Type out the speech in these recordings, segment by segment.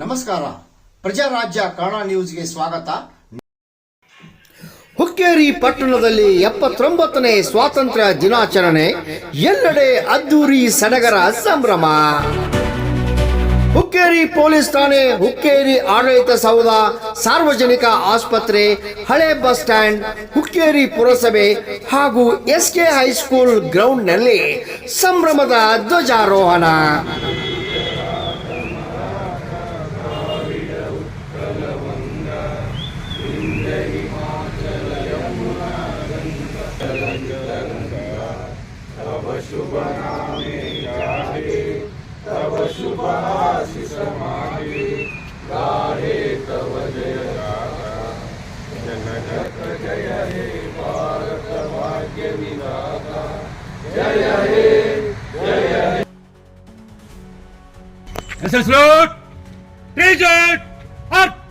ನಮಸ್ಕಾರ. ಪ್ರಜಾರಾಜ್ಯ ಕನ್ನಡ ನ್ಯೂಸ್ಗೆ ಸ್ವಾಗತ. ಹುಕ್ಕೇರಿ ಪಟ್ಟಣದಲ್ಲಿ ಎಪ್ಪತ್ತೊಂಬತ್ತನೇ ಸ್ವಾತಂತ್ರ್ಯ ದಿನಾಚರಣೆ. ಎಲ್ಲೆಡೆ ಅದ್ದೂರಿ ಸಡಗರ ಸಂಭ್ರಮ. ಹುಕ್ಕೇರಿ ಪೊಲೀಸ್ ಠಾಣೆ, ಹುಕ್ಕೇರಿ ಆಡಳಿತ ಸೌಧ, ಸಾರ್ವಜನಿಕ ಆಸ್ಪತ್ರೆ, ಹಳೆ ಬಸ್ ಸ್ಟ್ಯಾಂಡ್, ಹುಕ್ಕೇರಿ ಪುರಸಭೆ ಹಾಗೂ ಎಸ್ ಎಸ್ಕೆ ಹೈಸ್ಕೂಲ್ ಗ್ರೌಂಡ್ನಲ್ಲಿ ಸಂಭ್ರಮದ ಧ್ವಜಾರೋಹಣ. Officers load! Treasure! Up!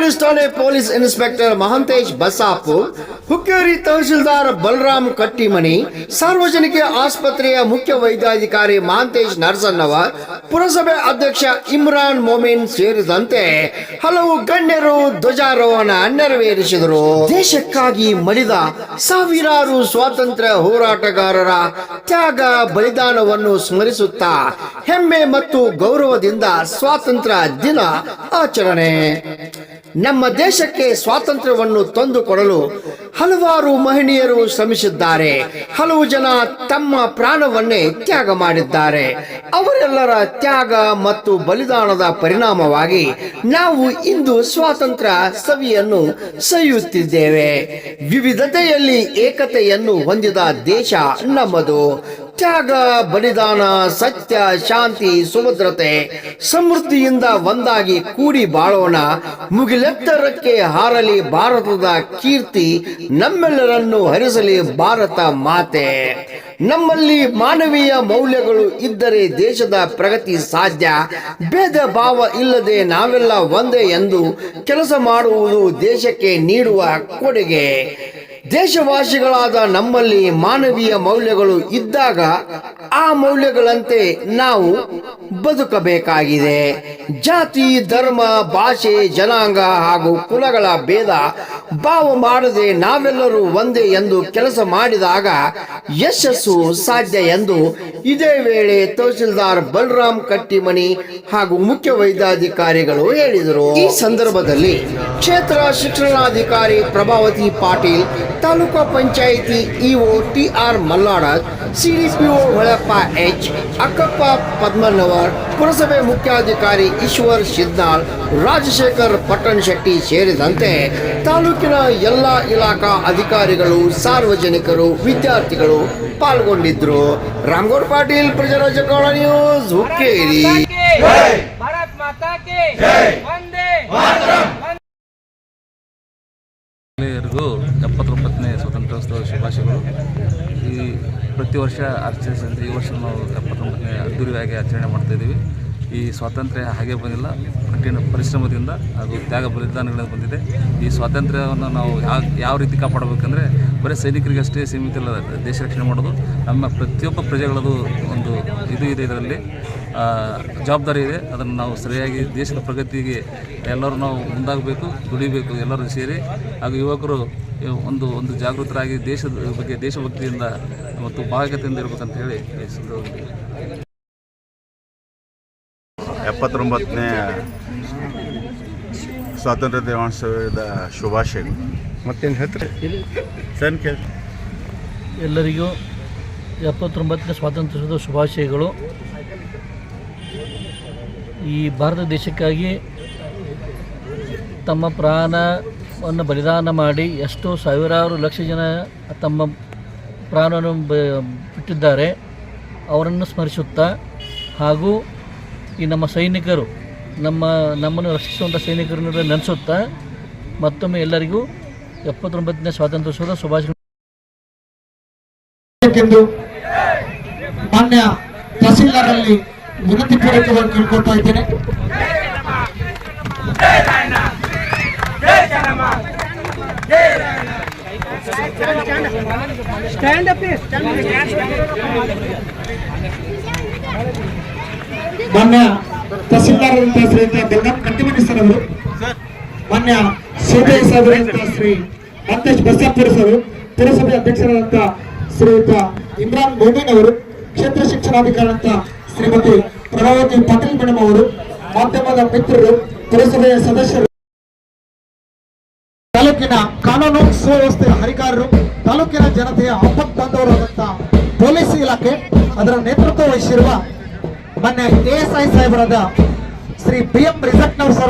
Police ಠಾಣೆ ಪೊಲೀಸ್ ಇನ್ಸ್ಪೆಕ್ಟರ್ ಮಹಂತೇಶ್ ಬಸಾಪ್, ಹುಕ್ಕೇರಿ ತಹಶೀಲ್ದಾರ್ ಬಲರಾಮ್ ಕಟ್ಟಿಮನಿ, ಸಾರ್ವಜನಿಕ ಆಸ್ಪತ್ರೆಯ ಮುಖ್ಯ ವೈದ್ಯಾಧಿಕಾರಿ ಮಹಂತೇಶ್ ನರಸನ್ನವ ಪುರಸಭೆ ಅಧ್ಯಕ್ಷ ಇಮ್ರಾನ್ ಮೊಮಿನ್ ಸೇರಿದಂತೆ ಹಲವು ಗಣ್ಯರು ಧ್ವಜಾರೋಹಣ ನೆರವೇರಿಸಿದರು. ದೇಶಕ್ಕಾಗಿ ಮಡಿದ ಸಾವಿರಾರು ಸ್ವಾತಂತ್ರ್ಯ ಹೋರಾಟಗಾರರ ತ್ಯಾಗ ಬಲಿದಾನವನ್ನು ಸ್ಮರಿಸುತ್ತಾ ಹೆಮ್ಮೆ ಮತ್ತು ಗೌರವದಿಂದ ಸ್ವಾತಂತ್ರ್ಯ ದಿನ ಆಚರಣೆ. ನಮ್ಮ ದೇಶಕ್ಕೆ ಸ್ವಾತಂತ್ರ್ಯವನ್ನು ತಂದುಕೊಡಲು ಹಲವಾರು ಮಹಿಳೆಯರು ಶ್ರಮಿಸಿದ್ದಾರೆ. ಹಲವು ಜನ ತಮ್ಮ ಪ್ರಾಣವನ್ನೇ ತ್ಯಾಗ ಮಾಡಿದ್ದಾರೆ. ಅವರೆಲ್ಲರ ತ್ಯಾಗ ಮತ್ತು ಬಲಿದಾನದ ಪರಿಣಾಮವಾಗಿ ನಾವು ಇಂದು ಸ್ವಾತಂತ್ರ್ಯ ಸವಿಯನ್ನು ಸವಿಯುತ್ತಿದ್ದೇವೆ ವಿವಿಧತೆಯಲ್ಲಿ ಏಕತೆಯನ್ನು ಹೊಂದಿದ ದೇಶ ನಮ್ಮದು. ತ್ಯಾಗ, ಬಲಿದಾನ, ಸತ್ಯ, ಶಾಂತಿ, ಸುಭದ್ರತೆ ಸಮೃದ್ಧಿಯಿಂದ ಒಂದಾಗಿ ಕೂಡಿ ಬಾಳೋಣ. ಮುಗಿಲೆತ್ತರಕ್ಕೆ ಹಾರಲಿ ಭಾರತದ ಕೀರ್ತಿ, ನಮ್ಮೆಲ್ಲರನ್ನು ಹರಿಸಲಿ ಭಾರತ ಮಾತೆ. ನಮ್ಮಲ್ಲಿ ಮಾನವೀಯ ಮೌಲ್ಯಗಳು ಇದ್ದರೆ ದೇಶದ ಪ್ರಗತಿ ಸಾಧ್ಯ. ಭೇದ ಭಾವ ಇಲ್ಲದೆ ನಾವೆಲ್ಲ ಒಂದೇ ಎಂದು ಕೆಲಸ ಮಾಡುವುದು ದೇಶಕ್ಕೆ ನೀಡುವ ಕೊಡುಗೆ. ದೇಶವಾಸಿಗಳಾದ ನಮ್ಮಲ್ಲಿ ಮಾನವೀಯ ಮೌಲ್ಯಗಳು ಇದ್ದಾಗ ಆ ಮೌಲ್ಯಗಳಂತೆ ನಾವು ಬದುಕಬೇಕಾಗಿದೆ. ಜಾತಿ, ಧರ್ಮ, ಭಾಷೆ, ಜನಾಂಗ ಹಾಗೂ ಕುಲಗಳ ಭೇದ ಭಾವ ಮಾಡದೆ ನಾವೆಲ್ಲರೂ ಒಂದೇ ಎಂದು ಕೆಲಸ ಮಾಡಿದಾಗ ಯಶಸ್ಸು ಸಾಧ್ಯ ಎಂದು ಇದೇ ವೇಳೆ ತಹಸೀಲ್ದಾರ್ ಬಲರಾಮ್ ಕಟ್ಟಿಮನಿ ಹಾಗೂ ಮುಖ್ಯ ವೈದ್ಯಾಧಿಕಾರಿಗಳು ಹೇಳಿದರು. ಈ ಸಂದರ್ಭದಲ್ಲಿ ಕ್ಷೇತ್ರ ಶಿಕ್ಷಣಾಧಿಕಾರಿ Prabhavati Patil taluka panchayat EO T R Mallad C P Holappa H. Akkappa Padmanavar ಪುರಸಭೆ ಮುಖ್ಯಾಧಿಕಾರಿ ಈಶ್ವರ್ ಶಿದ್ನಾಳ್ ರಾಜಶೇಖರ್ ಪಟ್ಟಣ್ ಶೆಟ್ಟಿ ಸೇರಿದಂತೆ ತಾಲೂಕಿನ ಎಲ್ಲ ಇಲಾಖಾ ಅಧಿಕಾರಿಗಳು ಸಾರ್ವಜನಿಕರು ವಿದ್ಯಾರ್ಥಿಗಳು ಪಾಲ್ಗೊಂಡಿದ್ದರು ರಾಮಗೌಡ ಪಾಟೀಲ್ ಪ್ರಜಾರಾಜ ನ್ಯೂಸ್ ಹುಕ್ಕೇರಿ. ಎಲ್ಲರಿಗೂ ಎಪ್ಪತ್ತೊಂಬತ್ತನೇ ಸ್ವಾತಂತ್ರ್ಯೋತ್ಸವ ಶುಭಾಶಯಗಳು. ಈ ಪ್ರತಿ ವರ್ಷ ಆಚರಿಸಿದಂತೆ ಈ ವರ್ಷ ನಾವು ಎಪ್ಪತ್ತೊಂಬತ್ತನೇ ಅದ್ದೂರಿಯಾಗಿ ಆಚರಣೆ ಮಾಡ್ತಾಯಿದ್ದೀವಿ ಈ ಸ್ವಾತಂತ್ರ್ಯ ಹಾಗೆ ಬಂದಿಲ್ಲ, ಕಠಿಣ ಪರಿಶ್ರಮದಿಂದ ಹಾಗೂ ತ್ಯಾಗ ಬಲಿದಾನಗಳಿಂದ ಬಂದಿದೆ. ಈ ಸ್ವಾತಂತ್ರ್ಯವನ್ನು ನಾವು ಯಾವ ಯಾವ ರೀತಿ ಕಾಪಾಡಬೇಕಂದ್ರೆ, ಬರೀ ಸೈನಿಕರಿಗಷ್ಟೇ ಸೀಮಿತ ಇಲ್ಲ ದೇಶ ರಕ್ಷಣೆ ಮಾಡೋದು. ನಮ್ಮ ಪ್ರತಿಯೊಬ್ಬ ಪ್ರಜೆಗಳದು ಒಂದು ಇದು ಇದೆ ಇದರಲ್ಲಿ. ಜವಾಬ್ದಾರಿ ಇದೆ. ಅದನ್ನು ನಾವು ಸರಿಯಾಗಿ ದೇಶದ ಪ್ರಗತಿಗೆ ಎಲ್ಲರೂ ನಾವು ಮುಂದಾಗಬೇಕು ದುಡಿಬೇಕು ಎಲ್ಲರೂ ಸೇರಿ. ಹಾಗೂ ಯುವಕರು ಒಂದು ಒಂದು ಜಾಗೃತರಾಗಿ ದೇಶದ ಬಗ್ಗೆ ದೇಶಭಕ್ತಿಯಿಂದ ಮತ್ತು ಭಾಗ್ಯತೆಯಿಂದ ಇರಬೇಕಂತ ಹೇಳಿ ಎಪ್ಪತ್ತೊಂಬತ್ತನೇ ಸ್ವಾತಂತ್ರ್ಯ ದಿನೋತ್ಸವದ ಶುಭಾಶಯಗಳು. ಮತ್ತೇನು ಹೇಳ್ತಾರೆ? ಸರ್ ಕೇಳಿ. ಎಲ್ಲರಿಗೂ ಎಪ್ಪತ್ತೊಂಬತ್ತನೇ ಸ್ವಾತಂತ್ರ್ಯದ ಶುಭಾಶಯಗಳು. ಈ ಭಾರತ ದೇಶಕ್ಕಾಗಿ ತಮ್ಮ ಪ್ರಾಣವನ್ನು ಬಲಿದಾನ ಮಾಡಿ ಎಷ್ಟೋ ಸಾವಿರಾರು ಲಕ್ಷ ಜನ ತಮ್ಮ ಪ್ರಾಣವನ್ನು ಬಿಟ್ಟಿದ್ದಾರೆ. ಅವರನ್ನು ಸ್ಮರಿಸುತ್ತಾ ಹಾಗೂ ಈ ನಮ್ಮ ಸೈನಿಕರು, ನಮ್ಮ ನಮ್ಮನ್ನು ರಕ್ಷಿಸುವಂಥ ಸೈನಿಕರನ್ನು ನೆನೆಸುತ್ತಾ ಮತ್ತೊಮ್ಮೆ ಎಲ್ಲರಿಗೂ ಎಪ್ಪತ್ತೊಂಬತ್ತನೇ ಸ್ವಾತಂತ್ರ್ಯೋತ್ಸವದ ಬೇಕೆಂದು ಮಾನ್ಯ ತಹಸೀಲ್ದಾರ್ ವಿನಂತಿ ಪೂರ್ವಕವಾಗಿ ಕೇಳ್ಕೊಳ್ತಾ ಇದ್ದೇನೆ ಮಾನ್ಯ ತಹಸೀಲ್ದಾರ್ ಅಂತ ಶ್ರೀಯುತ ಬೆಲ್ಗಾಂ ಕಟ್ಟಿಮನಿ ಸರ್ ಅವರು ಮಾನ್ಯ ಸಿಬಿಐ ಸಾಹೇಬರಂತ ಶ್ರೀ ಮಂತೇಶ್ ಬಸಾಪುರ ಸರ್ ಪುರಸಭೆ ಅಧ್ಯಕ್ಷರಾದಂತ ಶ್ರೀಯುತ ಇಮ್ರಾನ್ ಮೊಮಿನ್ ಅವರು ಕ್ಷೇತ್ರ ಶಿಕ್ಷಣಾಧಿಕಾರಿ ಅಂತ ಶ್ರೀಮತಿ ಪ್ರಭಾವತಿ ಪಾಟೀಲ್ ಮೇಡಮ್ ಅವರು, ಮಾಧ್ಯಮದ ಮಿತ್ರರು, ಪುರಸಭೆಯ ಸದಸ್ಯರು, ತಾಲೂಕಿನ ಕಾನೂನು ಸುವ್ಯವಸ್ಥೆಯ ಹರಿಕಾರರು, ತಾಲೂಕಿನ ಜನತೆಯ ಆಪತ್ ಬಾಂಧವರಾದಂತ ಪೊಲೀಸ್ ಇಲಾಖೆ ಅದರ ನೇತೃತ್ವ ವಹಿಸಿರುವ ಮೊನ್ನೆ ASI ಸಾಹೇಬರಾದ Shri P M Risaknavar sir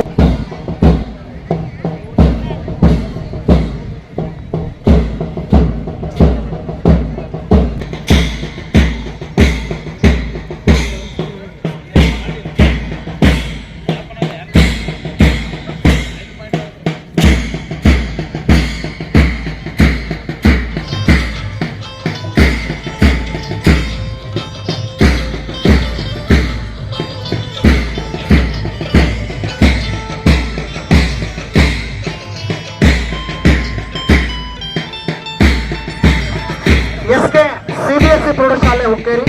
S K C B S C ಪ್ರೌಢಶಾಲೆ ಹುಕ್ಕೇರಿ.